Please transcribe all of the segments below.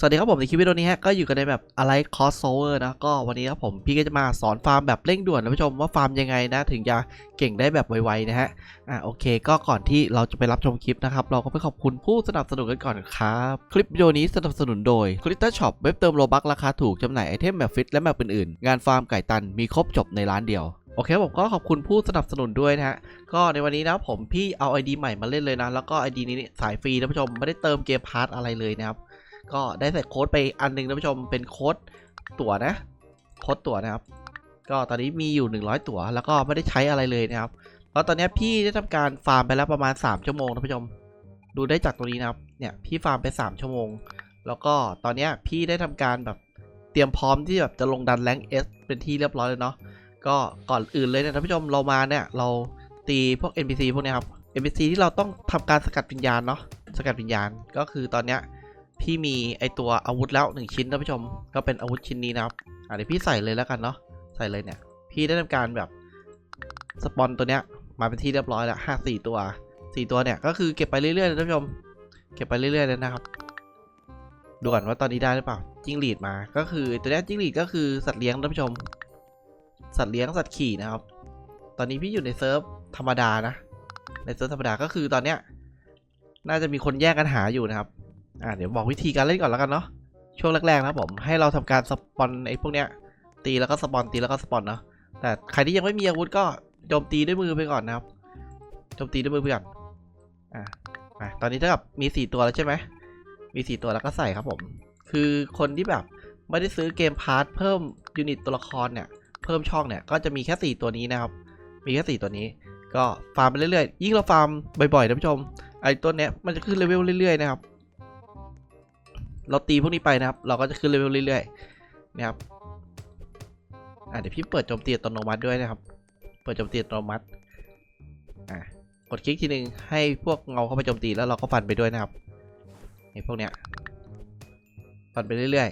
สวัสดีครับผมในคลิปวิดีโอนี้ฮะก็อยู่กันในแบบอะไรคอสโซเวอร์นะก็วันนี้ครับผมพี่ก็จะมาสอนฟาร์มแบบเร่งด่วนนะผู้ชมว่าฟาร์มยังไงนะ ถึงจะเก่งได้แบบไวๆนะฮะอะโอเค ก็ก่อนที่เราจะไปรับชมคลิปนะครับ เราก็ไปขอบคุณผู้สนับสนุนกันก่อนครับ คลิปวิดีโอนี้สนับสนุนโดยคลิตเตอร์ช็อปเว็บเติมโลบักราคาถูกจำหน่ายไอเทมแบบฟิตและแบบอื่นๆ งานฟาร์มไก่ตันมีครบจบในร้านเดียวโอเคผมก็ขอบคุณผู้สนับสนุนด้วยนะฮะ ก็ในวันนี้นะผมพี่เอา ID ใหม่มาเล่นเลยนะ แล้วก็ ID นี้สายฟรีนะผู้ชมไม่ได้เติมเกมพาร์ทอะไรเลยนะครับ ก็ได้ใส่โค้ดไปอันหนึงท่านผู้ชมเป็นโค้ดตั๋วนะ โค้ดตั๋วนะครับ ก็ตอนนี้มีอยู่ 100 ตั๋วแล้วก็ไม่ได้ใช้อะไรเลยนะครับแล้วตอนนี้พี่ได้ทำการฟาร์มไปแล้วประมาณ 3 ชั่วโมงท่านผู้ชม ดูได้จากตรงนี้นะครับ เนี่ยพี่ฟาร์มไป 3 ชั่วโมง แล้วก็ตอนนี้พี่ได้ทำการแบบเตรียมพร้อมที่แบบจะลงดันแรงเอสเป็นที่เรียบร้อยเลยเนาะ ก็ก่อนอื่นเลยเนี่ยท่านผู้ชมเรามาเนี่ยเราตีพวก NPC พวกนี้ครับ NPC ที่เราต้องทำการสกัดวิญญาณเนาะ สกัดวิญญาณก็คือตอนเนี้ย พี่มีไอตัวอาวุธแล้วหนึ่งชิ้นท่านผู้ชม ก็เป็นอาวุธชิ้นนี้นะครับอะเดี๋ยวพี่ใส่เลยแล้วกันเนาะใส่เลยเนี่ย พี่ได้ทำการแบบสปอนตัวเนี้ยมาเป็นที่เรียบร้อยแล้วห้าสี่ตัวสี่ตัวเนี่ยก็คือเก็บไปเรื่อยๆท่านผู้ชม เก็บไปเรื่อยๆเลยนะครับ ดูก่อนว่าตอนนี้ได้หรือเปล่าจิ้งหรีดมา ก็คือตัวเนี้ยจิ้งหรีดก็คือสัตว์เลี้ยงท่านผู้ชม สัตว์เลี้ยงสัตว์ขี่นะครับ ตอนนี้พี่อยู่ในเซิร์ฟธรรมดานะ ในเซิร์ฟธรรมดาก็คือตอนเนี้ยน่าจะมีคนแย่งกันหาอยู่นะครับ อ่าเดี๋ยวบอกวิธีการเล่นก่อนแล้วกันเนาะช่วงแรกๆนะผมให้เราทำการสปอนไอ้พวกเนี้ยตีแล้วก็สปอนตีแล้วก็สปอนเนาะแต่ใครที่ยังไม่มีอาวุธก็โจมตีด้วยมือไปก่อนนะครับโจมตีด้วยมือไปก่อนอ่าตอนนี้เท่ากับมีสี่ตัวแล้วใช่ไหมมีสี่ตัวแล้วก็ใส่ครับผม คือคนที่แบบไม่ได้ซื้อเกมพาร์ทเพิ่มยูนิตตัวละครเนี่ยเพิ่มช่องเนี่ยก็จะมีแค่ 4 ตัวนี้นะครับ มีแค่ 4 ตัวนี้ ก็ฟาร์มไปเรื่อยๆ ยิ่งเราฟาร์มบ่อยๆนะผู้ชมไอ้ตัวเนี้ยมันจะขึ้นเลเวลเรื่อยๆนะครับ เราตีพวกนี้ไปนะครับ เราก็จะขึ้นเลเวลเรื่อยๆนะครับอะเดี๋ยวพี่เปิดโจมตีอัตโนมัติด้วยนะครับ เปิดโจมตีอัตโนมัติอะกดคลิกทีหนึ่งให้พวกเงาเข้าไปโจมตีแล้วเราก็ฟันไปด้วยนะครับไอ้พวกเนี้ยฟันไปเรื่อย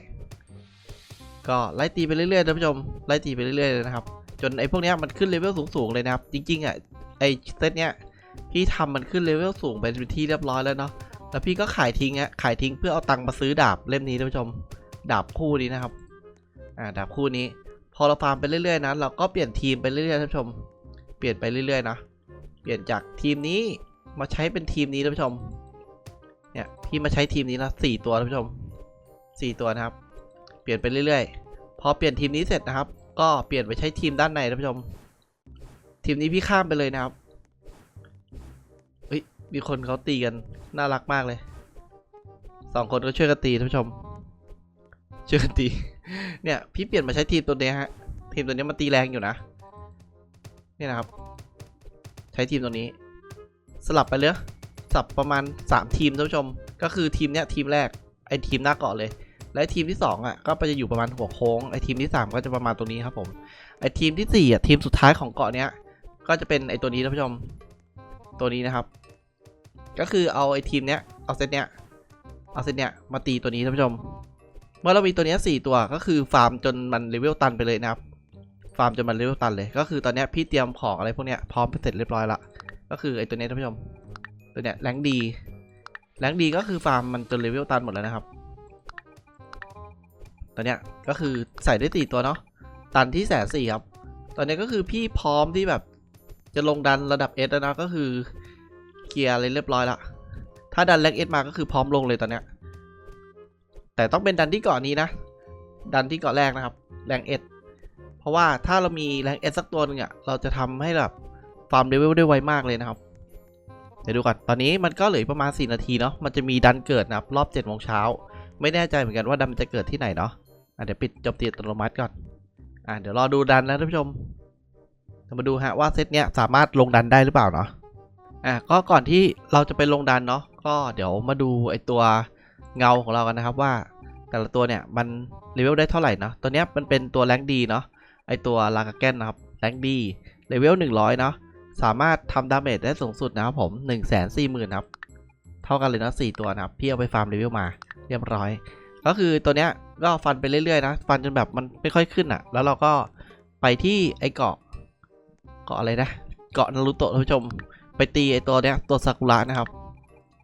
ๆ ก็ไล่ตีไปเรื่อยๆท่านผู้ชมไล่ตีไปเรื่อยๆเลยนะครับ จนไอ้พวกเนี้ยมันขึ้นเลเวลสูงๆเลยนะครับ จริงๆอะไอ้เซตเนี้ยพี่ทำมันขึ้นเลเวลสูงไปเป็นที่เรียบร้อยแล้วเนาะ แล้วพี่ก็ขายทิ้งอะขายทิ้งเพื่อเอาตังค์มาซื้อดาบเล่มนี้ท่านผู้ชม ดาบคู่นี้นะครับ อ่า ดาบคู่นี้ พอเราฟาร์มไปเรื่อยๆนะ เราก็เปลี่ยนทีมไปเรื่อยๆท่านผู้ชม เปลี่ยนไปเรื่อยๆนะ เปลี่ยนจากทีมนี้มาใช้เป็นทีมนี้ท่านผู้ชม เนี่ยพี่มาใช้ทีมนี้นะสี่ตัวท่านผู้ชมสี่ตัวนะครับ เปลี่ยนไปเรื่อยๆ พอเปลี่ยนทีมนี้เสร็จนะครับ ก็เปลี่ยนไปใช้ทีมด้านในท่านผู้ชม ทีมนี้พี่ข้ามไปเลยนะครับ มีคนเขาตีกัน น่ารักมากเลย สองคนก็ช่วยกันตีท่านผู้ชม ช่วยกันตี เนี่ย พี่เปลี่ยนมาใช้ทีมตัวนี้ฮะ ทีมตัวนี้มันตีแรงอยู่นะ นี่นะครับ ใช้ทีมตัวนี้ สลับไปเลยสลับประมาณ 3 ทีมท่านผู้ชม ก็คือทีมเนี้ยทีมแรก ไอทีมหน้าเกาะเลย และทีมที่2อะ ก็จะอยู่ประมาณหัวโค้ง ไอทีมที่ 3 ก็จะประมาณตัวนี้ครับผม ไอทีมที่4อะ ทีมสุดท้ายของเกาะเนี้ย ก็จะเป็นไอตัวนี้ท่านผู้ชม ตัวนี้นะครับ ก็คือเอาไอทีมเนี้ย เอาเซตเนี้ย เอาเซตเนี้ยมาตีตัวนี้ท่านผู้ชม เมื่อเรามีตัวเนี้ยสี่ตัวก็คือฟาร์มจนมันเลเวลตันไปเลยนะครับ ฟาร์มจนมันเลเวลตันเลย ก็คือตอนเนี้ยพี่เตรียมของอะไรพวกเนี้ยพร้อมไปเสร็จเรียบร้อยละ ก็คือไอตัวเนี้ยท่านผู้ชม ตัวเนี้ยแรงดี แรงดีก็คือฟาร์มมันจนเลเวลตันหมดแล้วนะครับ ตัวเนี้ยก็คือใส่ได้สี่ตัวเนาะ ตันที่แสนสี่ครับ ตอนนี้ก็คือพี่พร้อมที่แบบจะลงดันระดับเอสแล้วนะก็คือ เคลียร์อะไรเรียบร้อยละถ้าดันแรงเอสมาก็คือพร้อมลงเลยตอนเนี้ย แต่ต้องเป็นดันที่เกาะนี้นะ ดันที่เกาะแรกนะครับ แรงเอสเพราะว่าถ้าเรามีแรงเอสสักตัวหนึงอะเราจะทำให้แบบฟาร์มเลเวลได้ไวมากเลยนะครับ เดี๋ยวดูก่อน ตอนนี้มันก็เหลืออกประมาณ 4 นาทีเนาะ มันจะมีดันเกิดนะครับ รอบ7โมงเช้า ไม่แน่ใจเหมือนกันว่าดันจะเกิดที่ไหนเนาะะเดี๋ยวปิดจบตีอัตโนมัติก่อน อะเดี๋ยวรอดูดันนะท่านผู้ชมมาดูฮะว่าเซตเนี้ยสามารถลงดันได้หรือเปล่าเนาะ อะก็ก่อนที่เราจะไปลงดันเนาะก็เดี๋ยวมาดูไอตัวเงาของเรากันนะครับว่า แต่ละตัวเนี่ยมันเลเวลได้เท่าไหร่เนาะตัวเนี้ยมันเป็นตัวแรงดีเนาะไอตัวลากาแกนนะครับแรงดีเลเวล100เนาะสามารถทำดาเมจได้สูงสุดนะครับผม1 4 0 0 0 0ครับเท่ากันเลยนะ4ตัวนะครับพี่เอาไปฟาร์มเลเวลมาเรียบร้อย ก็คือตัวเนี้ยก็ฟันไปเรื่อยๆนะฟันจนแบบมันไม่ค่อยขึ้นอะ แล้วเราก็ไปที่ไอเกาะเกาะอะไรนะเกาะนารุโตะท่านผู้ชม ไปตีไอตัวเนี้ยตัวซากุระนะครับ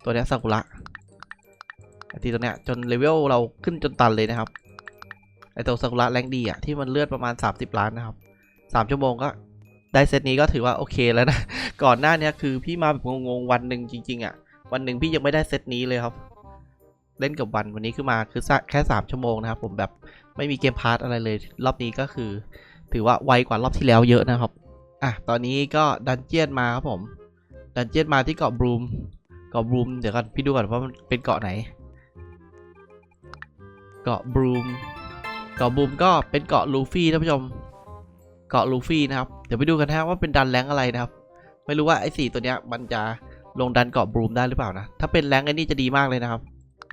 ตัวเนี้ยซากุระไอตีตัวเนี้ยจนเลเวลเราขึ้นจนตันเลยนะครับไอตัวซากุระแรงดีอะที่มันเลือดประมาณ 30 ล้านนะครับสามชั่วโมงก็ได้เซตนี้ก็ถือว่าโอเคแล้วนะ ก่อนหน้าเนี้ยคือพี่มาแบบงงๆวันหนึ่งจริงๆอะ วันหนึ่งพี่ยังไม่ได้เซตนี้เลยครับ เล่นกับวันวันนี้คือมาคือแค่ 3 ชั่วโมงนะครับ ผมแบบไม่มีเกมพาร์ทอะไรเลย รอบนี้ก็คือ ถือว่าไวกว่ารอบที่แล้วเยอะนะครับ อะตอนนี้ก็ดันเจียนมาครับผม ดันเจียนมาที่เกาะบรูม เกาะบรูม เดี๋ยวก่อนพี่ดูก่อนว่ามันเป็นเกาะไหน เกาะบรูม เกาะบรูมก็เป็นเกาะลูฟี่ท่านผู้ชม เกาะลูฟี่นะครับ เดี๋ยวไปดูกันนะว่าเป็นดันแรงอะไรนะครับ ไม่รู้ว่าไอ้สี่ตัวเนี้ยมันจะลงดันเกาะบรูมได้หรือเปล่านะ ถ้าเป็นแรงไอ้นี่จะดีมากเลยนะครับ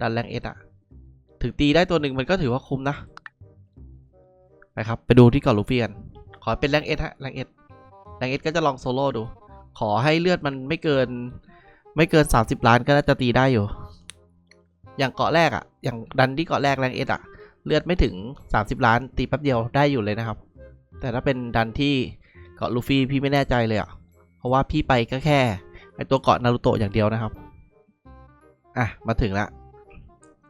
ดันแรงเอสอะถึงตีได้ตัวหนึ่งมันก็ถือว่าคุ้มนะ ไปครับ ไปดูที่เกาะลูฟี่กัน ขอเป็นแรงเอสฮะ แรงเอสแรงเอสก็จะลองโซโล่ดู ขอให้เลือดมันไม่เกิน ไม่เกิน 30 ล้านก็น่าจะตีได้อยู่ อย่างเกาะแรกอะอย่างดันที่เกาะแรกแรงเอสอะเลือดไม่ถึง 30 ล้าน ตีแป๊บเดียวได้อยู่เลยนะครับ แต่ถ้าเป็นดันที่เกาะลูฟี่พี่ไม่แน่ใจเลยอะเพราะว่าพี่ไปก็แค่ไอตัวเกาะนารูโตะอย่างเดียวนะครับ อะ มาถึงละ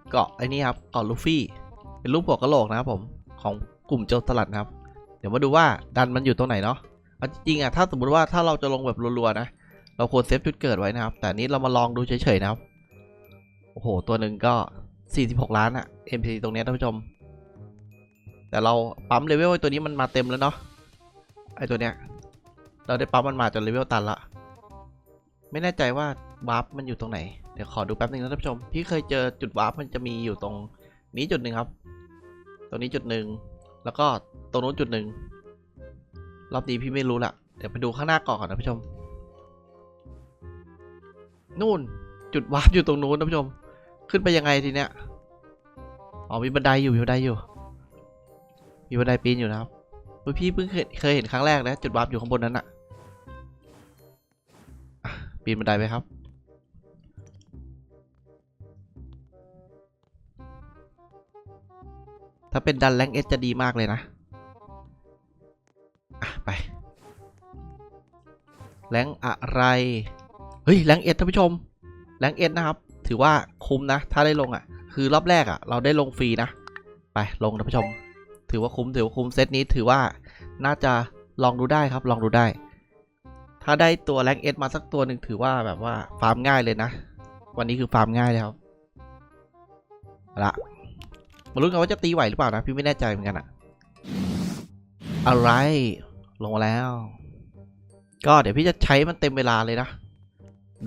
เกาะไอ้นี่ครับเกาะลูฟี่เป็นรูปหัวกะโหลกนะครับผมของกลุ่มโจรสลัดนะครับ เดี๋ยวมาดูว่าดันมันอยู่ตรงไหนเนาะ เอาจริงๆอะถ้าสมมติว่าถ้าเราจะลงแบบรัวๆนะ เราควรเซฟจุดเกิดไว้นะครับ แต่นี้เรามาลองดูเฉยๆนะครับ โอ้โห ตัวหนึ่งก็ 46 ล้านอะ MPC ตรงเนี้ยท่านผู้ชม แต่เราปั๊มเลเวลไอ้ตัวนี้มันมาเต็มแล้วเนาะ ไอ้ตัวเนี้ย เราได้ปั๊มมันมาจนเลเวลตันละ ไม่แน่ใจว่าวาร์ปมันอยู่ตรงไหน เดี๋ยวขอดูแป๊บนึงนะท่านผู้ชม พี่เคยเจอจุดวาร์ปมันจะมีอยู่ตรงนี้จุดหนึ่งครับ ตรงนี้จุดหนึ่ง แล้วก็ตรงนู้นจุดหนึ่ง รอบนี้พี่ไม่รู้ละเดี๋ยวไปดูข้างหน้าก่อนนะท่านผู้ชม นู่นจุดวาร์ปอยู่ตรงนู้นท่านผู้ชม ขึ้นไปยังไงทีเนี้ยอ๋อมีบันไดอยู่มีบันไดอยู่ มีบันไดปีนอยู่นะครับเฮ้ยพี่เพิ่งเคยเห็นครั้งแรกนะจุดวาร์ปอยู่ข้างบนนั้นอะอะปีนบันไดไปครับถ้าเป็นดันแรงเอสจะดีมากเลยนะ อะ ไป แรงอะไร เฮ้ย แรงเอสท่านผู้ชม แรงเอสนะครับ ถือว่าคุ้มนะ ถ้าได้ลงอะ คือรอบแรกอะ เราได้ลงฟรีนะ ไป ลงท่านผู้ชม ถือว่าคุ้ม ถือว่าคุ้ม เซตนี้ถือว่าน่าจะลองดูได้ครับ ลองดูได้ ถ้าได้ตัวแรงเอสมาสักตัวหนึ่งถือว่าแบบว่าฟาร์มง่ายเลยนะ วันนี้คือฟาร์มง่ายเลยครับละมาลุ้นกันว่าจะตีไหวหรือเปล่านะ พี่ไม่แน่ใจเหมือนกันอะอะไร ลงมาแล้ว ก็เดี๋ยวพี่จะใช้มันเต็มเวลาเลยนะ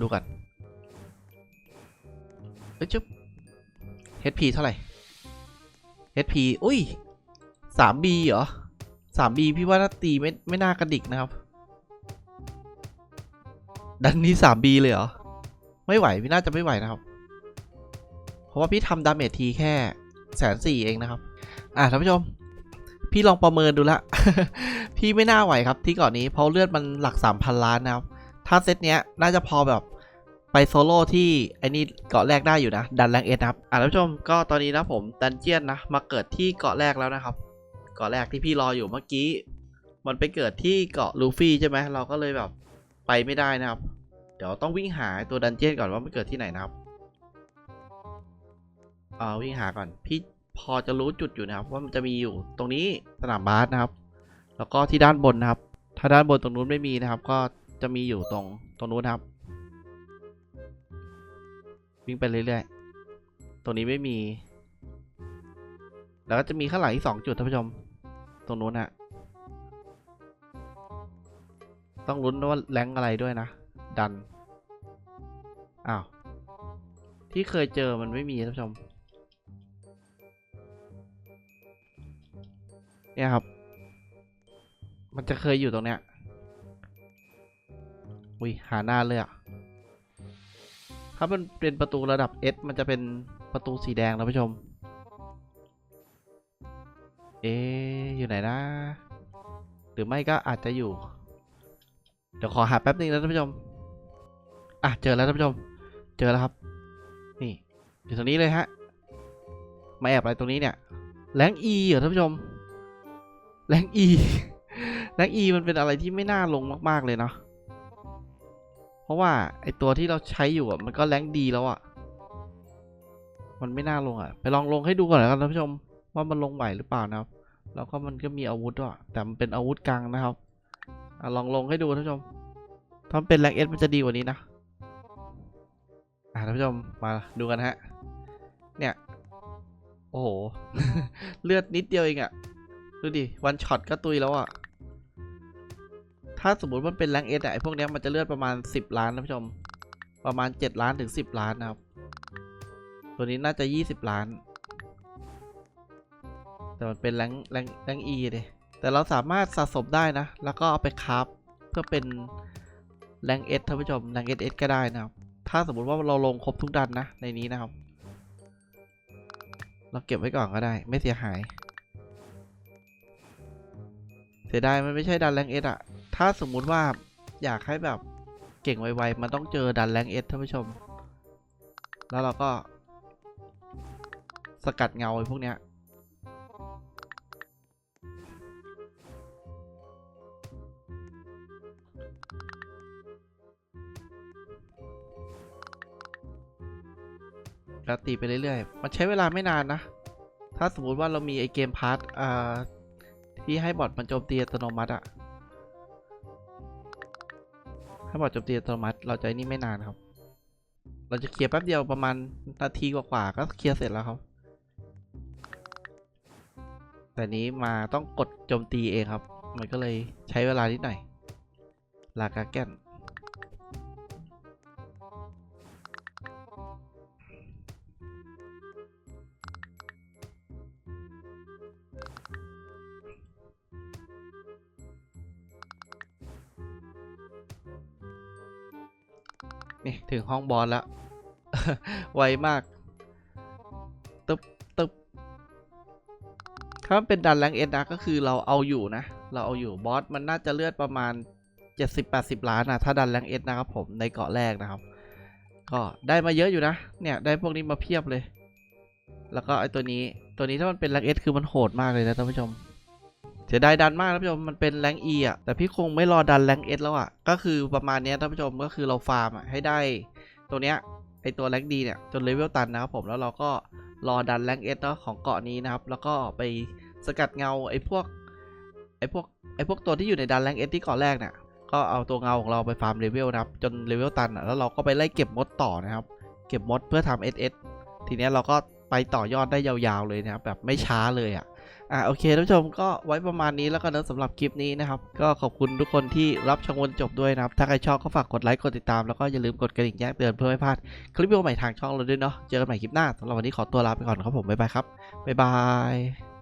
ดูกันเอ้ยจุ๊บ HP เท่าไหร่ HP อุ้ย 3B เหรอ 3B พี่ว่าถ้าตีไม่ไม่น่ากระดิกนะครับ ดันนี้ 3B เลยเหรอ ไม่ไหว พี่น่าจะไม่ไหวนะครับ เพราะว่าพี่ทำดาเมจทีแค่แสนสี่เองนะครับ อะท่านผู้ชม พี่ลองประเมินดูละ พี่ไม่น่าไหวครับที่เก่อนนี้เพราะเลือดมันหลัก 3,000 ล้านนะครับ ถ้าเซตเนี้ยน่าจะพอแบบไปโซโล่ที่ไอ้นี่เกาะแรกได้อยู่นะ ดันแรงเอนะครับอะท่านผู้ชมก็ตอนนี้นะผมดันเจียนนะ มาเกิดที่เกาะแรกแล้วนะครับ เกาะแรกที่พี่รออยู่เมื่อกี้ มันไปเกิดที่เกาะลูฟี่ใช่ไหมเราก็เลยแบบไปไม่ได้นะครับ เดี๋ยวต้องวิ่งหาตัวดันเจียนก่อนว่ามันเกิดที่ไหนนะครับอ่าวิ่งหาก่อน พี่ พอจะรู้จุดอยู่นะครับ ว่ามันจะมีอยู่ตรงนี้สนามบาสนะครับ แล้วก็ที่ด้านบนนะครับ ถ้าด้านบนตรงนู้นไม่มีนะครับ ก็จะมีอยู่ตรงตรงนู้นครับ วิ่งไปเรื่อยๆตรงนี้ไม่มี แล้วก็จะมีข้างหลังอีกสองจุดท่านผู้ชม ตรงนู้นฮะต้องลุ้นว่าแรงอะไรด้วยนะ ดัน อ้าว ที่เคยเจอมันไม่มีท่านผู้ชม เนี่ยครับ มันจะเคยอยู่ตรงเนี้ย อุ้ยหาหน้าเลยอะถ้ามันเป็นประตูระดับ S มันจะเป็นประตูสีแดงนะผู้ชม เอ๊อยู่ไหนนะ หรือไม่ก็อาจจะอยู่ เดี๋ยวขอหาแป๊บนึงนะท่านผู้ชม อะเจอแล้วท่านผู้ชม เจอแล้วครับ นี่อยู่ตรงนี้เลยฮะ มาแอบอะไรตรงนี้เนี่ยแรงอีเหรอท่านผู้ชม แรงอีแรงอีมันเป็นอะไรที่ไม่น่าลงมาก ๆ เลยเนาะเพราะว่าไอตัวที่เราใช้อยู่อะมันก็แรงดีแล้วอะ มันไม่น่าลงอะ ไปลองลงให้ดูก่อนแล้วกันท่านผู้ชม ว่ามันลงไหวหรือเปล่านะครับ แล้วก็มันก็มีอาวุธด้วยแต่มันเป็นอาวุธกลางนะครับอลองลงให้ดูท่านผู้ชม ถ้ามันเป็นแรงเอสมันจะดีกว่านี้นะอ่ท่านผู้ชมมาดูกันฮะ เนี่ย โอ้โห เลือดนิดเดียวเองอะ ดูดิ วันช็อตก็ตุยแล้วอะถ้าสมมติมันเป็นแรงเอสไอพวกนี้มันจะเลือดประมาณ 10 ล้านท่านผู้ชม ประมาณ 7 ล้านถึง 10 ล้านนะครับ ตัวนี้น่าจะ 20 ล้าน แต่มันเป็นแรงแรงแรงอีเลยแต่เราสามารถสะสมได้นะ แล้วก็เอาไปคราฟเพื่อเป็นแรงเอสท่านผู้ชมแรงเอสเอสก็ได้นะครับ ถ้าสมมติว่าเราลงครบทุกดันนะในนี้นะครับ เราเก็บไว้ก่อนก็ได้ไม่เสียหาย สียดายมันไม่ใช่ดันแรงเอสอะถ้าสมมุติว่าอยากให้แบบเก่งไวๆ มันต้องเจอดันแรงเอสท่านผู้ชม แล้วเราก็ สกัดเงาไอ้พวกเนี้ยแล้วตีไปเรื่อยๆ มันใช้เวลาไม่นานนะ ถ้าสมมุติว่าเรามีไอเกมพาร์ทอ่า ที่ให้บอทมันโจมตีอัตโนมัติอะให้บอทโจมตีอัตโนมัติ เราจะนี่ไม่นานครับ เราจะเคลียร์แป๊บเดียวประมาณนาทีกว่าๆก็เคลียร์เสร็จแล้วครับ แต่นี้มาต้องกดโจมตีเองครับ มันก็เลยใช้เวลานิดหน่อยลากาแกน นี่ถึงห้องบอสแล้วไวมากตึ๊บตึ๊บถ้ามันเป็นดันแรงเอ็นนะก็คือเราเอาอยู่นะ เราเอาอยู่บอสมันน่าจะเลือดประมาณ 70-80 ล้านนะถ้าดันแรงเอ็นนะครับผมในเกาะแรกนะครับ ก็ได้มาเยอะอยู่นะ เนี่ยได้พวกนี้มาเพียบเลย แล้วก็ไอตัวนี้ตัวนี้ถ้ามันเป็นแรงเอสคือมันโหดมากเลยนะท่านผู้ชม สียดายดันมากท่านผู้ชมมันเป็นแรงเออะแต่พี่คงไม่รอดันแรงเอสแล้วอะก็คือประมาณนี้ท่านผู้ชมก็คือเราฟาร์มอะให้ได้ตัวเนี้ยไอตัวแรงดีเนี่ยจนเลเวลตันนะครับผมแล้วเราก็รอดันแรงเอสเนาะของเกาะนี้นะครับ แล้วก็ไปสกัดเงาไอพวกไอพวกไอพวกตัวที่อยู่ในดันแรงเอสที่เกาะแรกเนี่ยก็เอาตัวเงาของเราไปฟาร์มเลเวลนะครับ จนเลเวลตันอะแล้วเราก็ไปไล่เก็บมดต่อนะครับ เก็บมดเพื่อทำ SS ทีเนี้ยเราก็ไปต่อยอดได้ยาวๆเลยนะครับแบบไม่ช้าเลยอะ อะโอเคท่านผู้ชมก็ไว้ประมาณนี้แล้วก็นะสำหรับคลิปนี้นะครับ ก็ขอบคุณทุกคนที่รับชมวนจบด้วยนะครับ ถ้าใครชอบก็ฝากกดไลค์กดติดตามแล้วก็อย่าลืมกดกระดิ่งแจ้งเตือนเพื่อไม่พลาดคลิปวิดีโอใหม่ทางช่องเราด้วยเนาะเจอกันใหม่คลิปหน้าสำหรับวันนี้ขอตัวลาไปก่อนครับผมบ๊ายบายครับบ๊ายบาย